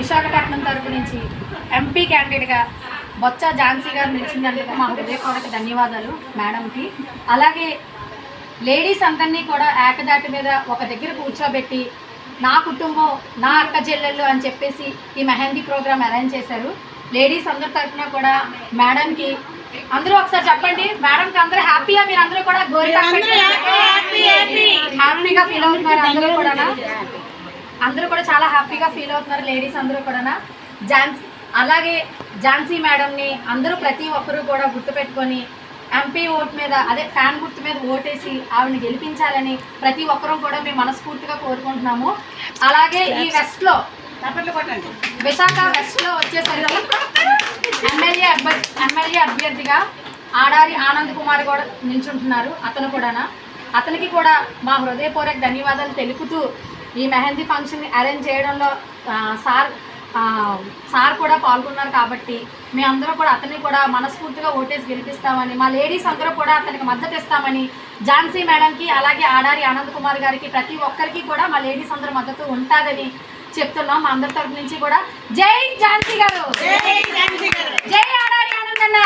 విశాఖపట్నం తరపు నుంచి ఎంపీ క్యాండిడేట్గా బొత్స ఝాన్సీ గారు నిలిచినందుకు మా హృదయపూర్వక ధన్యవాదాలు మేడంకి. అలాగే లేడీస్ అందరినీ కూడా ఏకదాటి మీద ఒక దగ్గర కూర్చోబెట్టి నా కుటుంబం నా అక్క చెల్లెళ్ళు అని చెప్పేసి ఈ మెహందీ ప్రోగ్రామ్ అరేంజ్ చేశారు. లేడీస్ అందరి తరఫున కూడా మేడంకి అందరూ ఒకసారి చెప్పండి. మేడంకి అందరూ హ్యాపీగా మీరు అందరూ కూడా గోరి హ్యాపీగా ఫీల్ అవుతున్నారు అందరూ కూడా అందరూ కూడా చాలా హ్యాపీగా ఫీల్ అవుతున్నారు లేడీస్ అందరూ కూడా ఝాన్సీ అలాగే ఝాన్సీ మేడంని అందరూ ప్రతి ఒక్కరూ కూడా గుర్తుపెట్టుకొని ఎంపీ ఓట్ మీద అదే ఫ్యాన్ గుర్తు మీద ఓటేసి ఆవిడని గెలిపించాలని ప్రతి ఒక్కరూ కూడా మేము మనస్ఫూర్తిగా కోరుకుంటున్నాము. అలాగే ఈ వెస్ట్లో విశాఖ వెస్ట్లో వచ్చేసరికి ఎమ్మెల్యే అభ్యర్థి ఎమ్మెల్యే అభ్యర్థిగా ఆడారి ఆనంద్ కుమార్ కూడా నిల్చుంటున్నారు అతను కూడా అతనికి కూడా మా హృదయపూర్వక ధన్యవాదాలు తెలుపుతూ ఈ మెహందీ ఫంక్షన్ అరేంజ్ చేయడంలో సార్ సార్ కూడా పాల్గొన్నారు కాబట్టి మేమందరం కూడా అతన్ని కూడా మనస్ఫూర్తిగా ఓటేసి గెలిపిస్తామని మా లేడీస్ అందరూ కూడా అతనికి మద్దతు ఇస్తామని ఝాన్సీ మేడంకి అలాగే ఆడారి ఆనంద్ కుమార్ గారికి ప్రతి ఒక్కరికి కూడా మా లేడీస్ అందరూ మద్దతు ఉంటుందని చెప్తున్నాం. మా అందరి తరపు నుంచి కూడా జై ఝాన్సీ గారు! జై ఆడారి ఆనంద్ అన్న!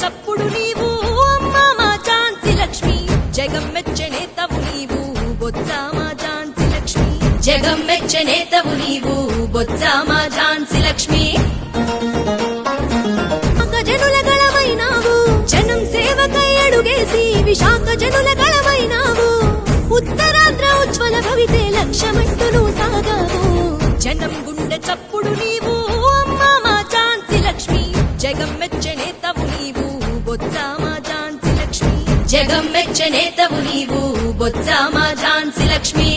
చప్పుడు నీవు అమ్మా మా ఝాన్సీ లక్ష్మి. జగం మెచ్చనేతవు నీవు బొత్స మా ఝాన్సీ లక్ష్మి. జగం మెచ్చనేతవు నీవు బొత్స మా ఝాన్సీ లక్ష్మి. విశాఖ జనుల గళమైనావు జనం సేవకై అడుగేసి విశాఖ జనుల గళమైనావు. ఉత్తరాంధ్ర ఉజ్వల భవితే లక్ష్యమంటూ సాగావు. జనం గుండె చప్పుడు జగం మెచ్చ నేతవు నీవు. బొత్స మా ఝాన్సీ లక్ష్మి.